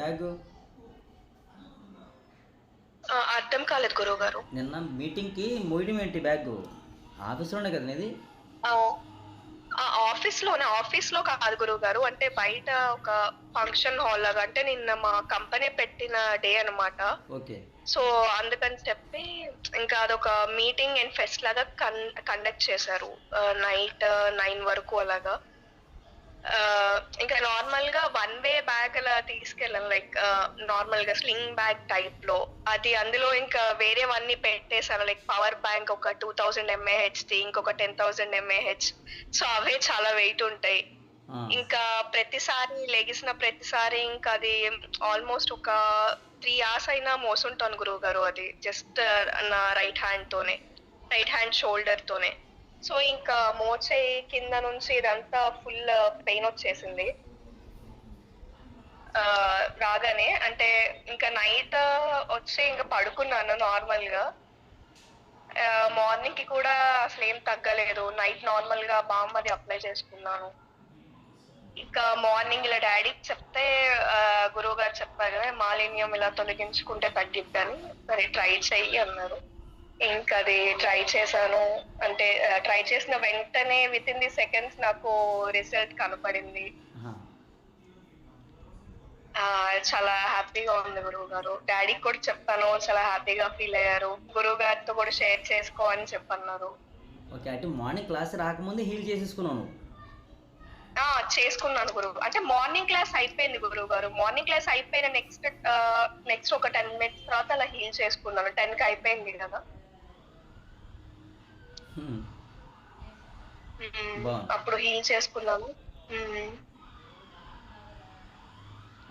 Bag? అర్థం కాలేదు గురువు గారు నిన్న మీటింగ్కి మోయడం ఏంటి బ్యాగ్? ఆఫీస్లోనే కదా నీది? ఆఫీస్లోనే ఆఫీస్లో కాదు గురువు గారు అంటే బయట ఒక ఫంక్షన్ హాల్ లాగా అంటే నిన్న మా కంపెనీ పెట్టిన డే అన్నమాట. ఓకే. సో అందుకని చెప్పి ఇంకా అదొక మీటింగ్ అండ్ ఫెస్ట్ లాగా కండక్ట్ చేశారు. నైట్ నైన్ వరకు అలాగా. వన్ వే బ్యాగ్ అలా తీసుకెళ్ళాను లైక్ నార్మల్గా స్లింగ్ బ్యాగ్ టైప్లో. అది అందులో ఇంకా వేరేవన్నీ పెట్టేశాను లైక్ పవర్ బ్యాంక్ ఒక టూ థౌజండ్ ఎంఏహెచ్ ది ఇంకొక టెన్ థౌసండ్ ఎంఏహెచ్ సో అవే చాలా వెయిట్ ఉంటాయి. ఇంకా ప్రతిసారి లెగిసిన ప్రతిసారి ఇంకా అది ఆల్మోస్ట్ ఒక త్రీ అవర్స్ అయినా మోసుంటాను గురువు గారు అది జస్ట్ నా రైట్ హ్యాండ్ తోనే రైట్ హ్యాండ్ షోల్డర్ తోనే. సో ఇంకా మోచే కింద నుంచి ఇదంతా ఫుల్ పెయిన్ వచ్చేసింది. ఆ, రాగానే అంటే ఇంకా నైట్ వచ్చి ఇంకా పడుకున్నాను నార్మల్గా మార్నింగ్కి కూడా అసలు ఏం తగ్గలేదు. నైట్ నార్మల్గా బామ్ అది అప్లై చేసుకున్నాను. ఇంకా మార్నింగ్ ఇలా డాడీకి చెప్తే గురువు గారు చెప్పారు కదా మాలిన్యం ఇలా తొలగించుకుంటే తగ్గిద్దని. సరే ట్రై చెయ్యి అన్నారు. ఇంకా అది ట్రై చేశాను. అంటే ట్రై చేసిన వెంటనే విత్ ఇన్ ది సెకండ్స్ నాకు రిజల్ట్ కనపడింది. చాలా హ్యాపీగా ఉంది గురువు గారు. డాడీకి కూడా చెప్పాను చాలా హ్యాపీగా ఫీల్ అయ్యారు. గురువు గారితో కూడా షేర్ చేసుకో అని చెప్పన్నారు. ఓకే అంటే మార్నింగ్ క్లాస్ రాకముందే హీల్ ఆ చేసుకున్నాను గురువు. అంటే మార్నింగ్ క్లాస్ అయిపోయింది గురువు గారు. మార్నింగ్ క్లాస్ అయిపోయిన నెక్స్ట్ నెక్స్ట్ ఒక టెన్ మినిట్స్ తర్వాత అలా హీల్ చేసుకున్నాను. టెన్కి అయిపోయింది కదా. అప్పుడు హీల్ చేసుకున్నాను.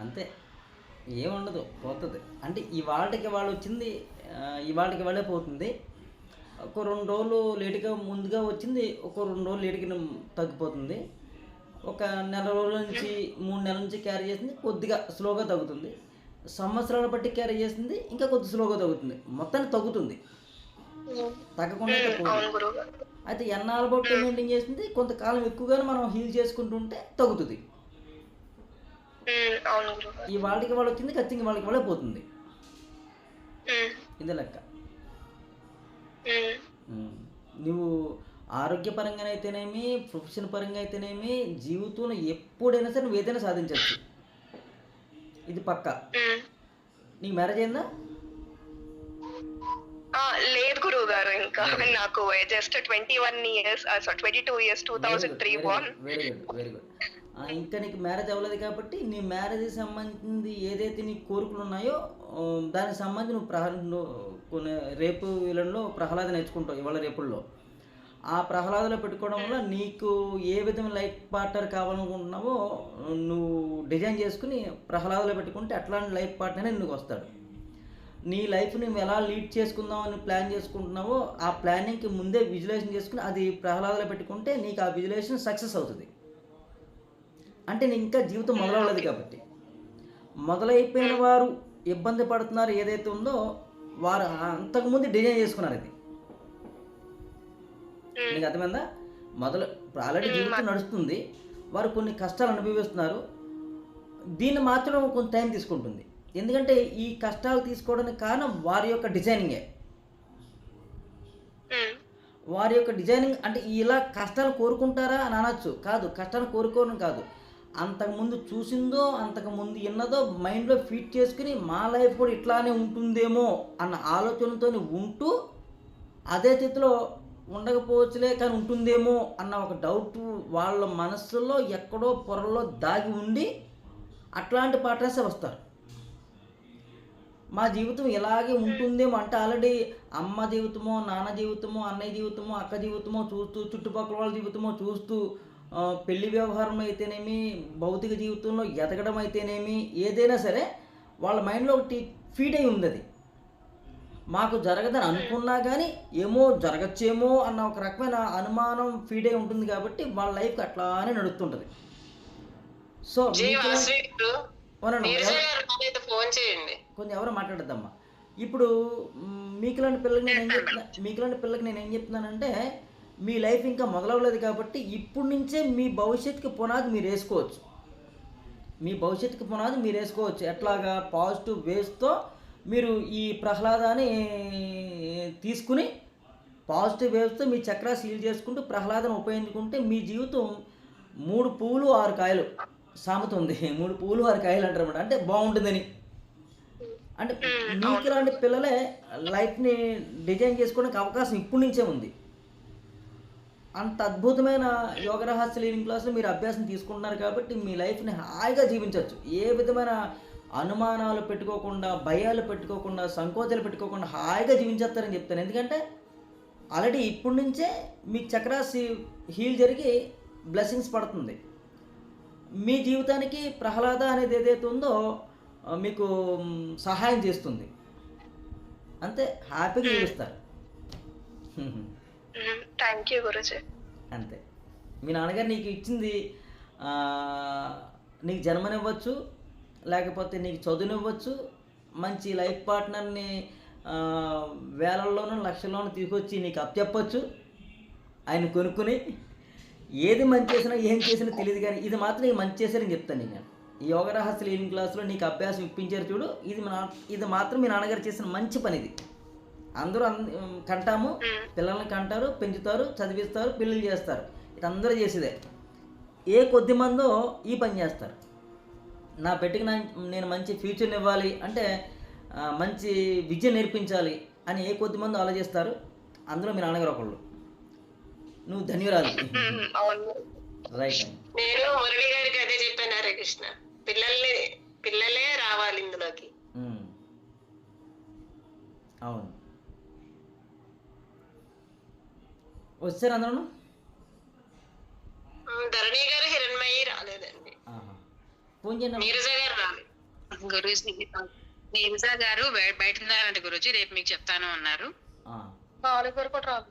అంతే. ఏముండదు పోతుంది. అంటే ఇవాళకి వాళ్ళు వచ్చింది ఇవాళకి వాళ్ళే పోతుంది. ఒక రెండు రోజులు లేటుగా ముందుగా వచ్చింది ఒక రెండు రోజులు లేటుగా తగ్గిపోతుంది. ఒక నెల రోజుల నుంచి మూడు నెలల నుంచి క్యారీ చేసింది కొద్దిగా స్లోగా తగ్గుతుంది. సంవత్సరాల బట్టి క్యారీ చేసింది ఇంకా కొద్ది స్లోగా తగ్గుతుంది. మొత్తానికి తగ్గుతుంది. తగ్గకుండా అయితే ఎన్నాళ్ళ బట్టి మెయింటైన్ చేసింది? కొంతకాలం ఎక్కువగానే మనం హీల్ చేసుకుంటుంటే తగ్గుతుంది మ్మ్. అవును గురువు గారు ఈ వాళ్ళకి వాళ్ళు వచ్చింది ఖచ్చితంగా వాళ్ళకి వాళ్ళే పోతుంది. ఇదే లెక్క. నువ్వు ఆరోగ్యపరంగానైతేనేమి ప్రొఫెషన్ పరంగా అయితేనేమి జీవితంలో ఎప్పుడైనా సరే నువ్వు ఏదైనా సాధించవచ్చు. ఇది పక్క. నీకు మ్యారేజ్ అయిందా? ఆ, లేదు గురువు గారు ఇంకా. నాకు just twenty one years twenty two years two thousand three one very good very good ఇంకా నీకు మ్యారేజ్ అవ్వలేదు కాబట్టి నీ మ్యారేజ్కి సంబంధించింది ఏదైతే నీ కోరికలు ఉన్నాయో దానికి సంబంధించి నువ్వు ప్రహ కొన్ని రేపు వీళ్ళలో ప్రహ్లాద నేర్చుకుంటావు ఇవాళ రేపుల్లో. ఆ ప్రహ్లాదలో పెట్టుకోవడం వల్ల నీకు ఏ విధమైన లైఫ్ పార్ట్నర్ కావాలనుకుంటున్నావో నువ్వు డిజైన్ చేసుకుని ప్రహ్లాదలో పెట్టుకుంటే అట్లాంటి లైఫ్ పార్ట్నరే నీకు వస్తాడు. నీ లైఫ్ నువ్వు ఎలా లీడ్ చేసుకుందాం అని ప్లాన్ చేసుకుంటున్నావో ఆ ప్లానింగ్కి ముందే విజులేషన్ చేసుకుని అది ప్రహ్లాదలో పెట్టుకుంటే నీకు ఆ విజులేషన్ సక్సెస్ అవుతుంది. అంటే నీకు ఇంకా జీవితం మొదలవ్వలేదు కాబట్టి. మొదలైపోయిన వారు ఇబ్బంది పడుతున్నారు ఏదైతే ఉందో వారు అంతకుముందు డిజైన్ చేసుకున్నారు ఇది నీకు అర్థమైందా? మొదలు ఆల్రెడీ జీవితం నడుస్తుంది. వారు కొన్ని కష్టాలు అనుభవిస్తున్నారు. దీన్ని మాత్రం కొంచెం టైం తీసుకుంటుంది. ఎందుకంటే ఈ కష్టాలు తీసుకోవడానికి కారణం వారి యొక్క డిజైనింగే. వారి యొక్క డిజైనింగ్ అంటే ఇలా కష్టాలు కోరుకుంటారా అని అనొచ్చు. కాదు కష్టాలు కోరుకోవడం కాదు. అంతకుముందు చూసిందో అంతకుముందు విన్నదో మైండ్లో ఫిట్ చేసుకుని మా లైఫ్ కూడా ఇట్లానే ఉంటుందేమో అన్న ఆలోచనతో ఉంటూ అదే స్థితిలో ఉండకపోవచ్చులే కానీ ఉంటుందేమో అన్న ఒక డౌట్ వాళ్ళ మనస్సులో ఎక్కడో పొరల్లో దాగి ఉండి అట్లాంటి పార్ట్నర్సే వస్తారు. మా జీవితం ఇలాగే ఉంటుందేమో అంటే ఆల్రెడీ అమ్మ జీవితమో నాన్న జీవితమో అన్నయ్య జీవితమో అక్క జీవితమో చూస్తూ చుట్టుపక్కల వాళ్ళ జీవితమో చూస్తూ పెళ్ళి వ్యవహారం అయితేనేమి భౌతిక జీవితంలో ఎదగడం అయితేనేమి ఏదైనా సరే వాళ్ళ మైండ్లో ఒకటి ఫీడ్ అయి ఉంది అది మాకు జరగదని అనుకున్నా కానీ ఏమో జరగచ్చేమో అన్న ఒక రకమైన అనుమానం ఫీడ్ అయి ఉంటుంది కాబట్టి వాళ్ళ లైఫ్ అట్లానే నడుస్తుంటుంది. సో కొంచెం ఎవరో మాట్లాడద్దమ్మా. ఇప్పుడు మీకులాంటి పిల్లలకి నేను ఏం చెప్తున్నా మీకులాంటి పిల్లలకి నేను ఏం చెప్తున్నానంటే మీ లైఫ్ ఇంకా మొదలవ్వలేదు కాబట్టి ఇప్పుడు నుంచే మీ భవిష్యత్తుకి పునాది మీరు వేసుకోవచ్చు. మీ భవిష్యత్తుకి పునాది మీరు వేసుకోవచ్చు. ఎట్లాగా? పాజిటివ్ వేస్తో మీరు ఈ ప్రహ్లాదాన్ని తీసుకుని పాజిటివ్ వేవ్స్తో మీ చక్ర సీల్ చేసుకుంటూ ప్రహ్లాదను ఉపయోగించుకుంటే మీ జీవితం మూడు పువ్వులు ఆరు కాయలు సామెత ఉంది. మూడు పువ్వులు ఆరు కాయలు అంటారు అంటే బాగుంటుందని. అంటే మీకు ఇలాంటి పిల్లలే లైఫ్ని డిజైన్ చేసుకోవడానికి అవకాశం ఇప్పటి నుంచే ఉంది. అంత అద్భుతమైన యోగ రహస్య లీనింగ్ క్లాసులు మీరు అభ్యాసం తీసుకుంటున్నారు కాబట్టి మీ లైఫ్ని హాయిగా జీవించవచ్చు ఏ విధమైన అనుమానాలు పెట్టుకోకుండా భయాలు పెట్టుకోకుండా సంకోచాలు పెట్టుకోకుండా హాయిగా జీవించేస్తారని చెప్తాను. ఎందుకంటే ఆల్రెడీ ఇప్పటి నుంచే మీ చక్రాసి హీల్ జరిగి బ్లెస్సింగ్స్ పడుతుంది. మీ జీవితానికి ప్రహ్లాద అనేది ఏదైతే ఉందో మీకు సహాయం చేస్తుంది. అంతే హ్యాపీగా జీవిస్తారు. Hmm. Thank you Guruji. అంతే. మీ నాన్నగారు నీకు ఇచ్చింది నీకు జన్మనివ్వచ్చు లేకపోతే నీకు చదువునివ్వచ్చు మంచి లైఫ్ పార్ట్నర్ని వేలల్లోనూ లక్షల్లోనూ తీసుకొచ్చి నీకు అప్పచెప్పచ్చు ఆయన కొనుక్కుని ఏది మంచి చేసినా ఏం చేసినా తెలియదు కానీ ఇది మాత్రం నీకు మంచి చేశారని చెప్తాను నేను. ఈ యోగ రహస్య క్లాస్లో నీకు అభ్యాసం ఇప్పించారు చూడు ఇది మా ఇది మాత్రం మీ నాన్నగారు చేసిన మంచి పని ఇది అందరూ అంద కంటాము పిల్లల్ని కంటారు పెంచుతారు చదివిస్తారు పెళ్ళిళ్ళు చేస్తారు. ఇది అందరూ చేసేదే. ఏ కొద్ది మందో ఈ పని చేస్తారు. నా నా నేను మంచి ఫ్యూచర్ని ఇవ్వాలి అంటే మంచి విద్య నేర్పించాలి అని ఏ కొద్ది మంది ఆలోచిస్తారు. అందులో మీ నాన్నగారు ఒకళ్ళు. నువ్వు ధన్యురాలు. రైట్ నేను మురళి గారికి అదే చెప్పాను హరే కృష్ణ. పిల్లల్ని పిల్లలే రావాలి ఇందులోకి. అవును. వచ్చారు అందరూ ధరణి గారు హిరణ్మయి రాలేదండి. ఫోన్ చేయండి నీరజ గారు రాలేదు గురూజీ నీరజా గారు బయ- బయట ఉన్నారంట గురూజీ రేపు మీకు చెప్తాను అన్నారు. ఆ. నాలుగు వరకు కూడా రాదు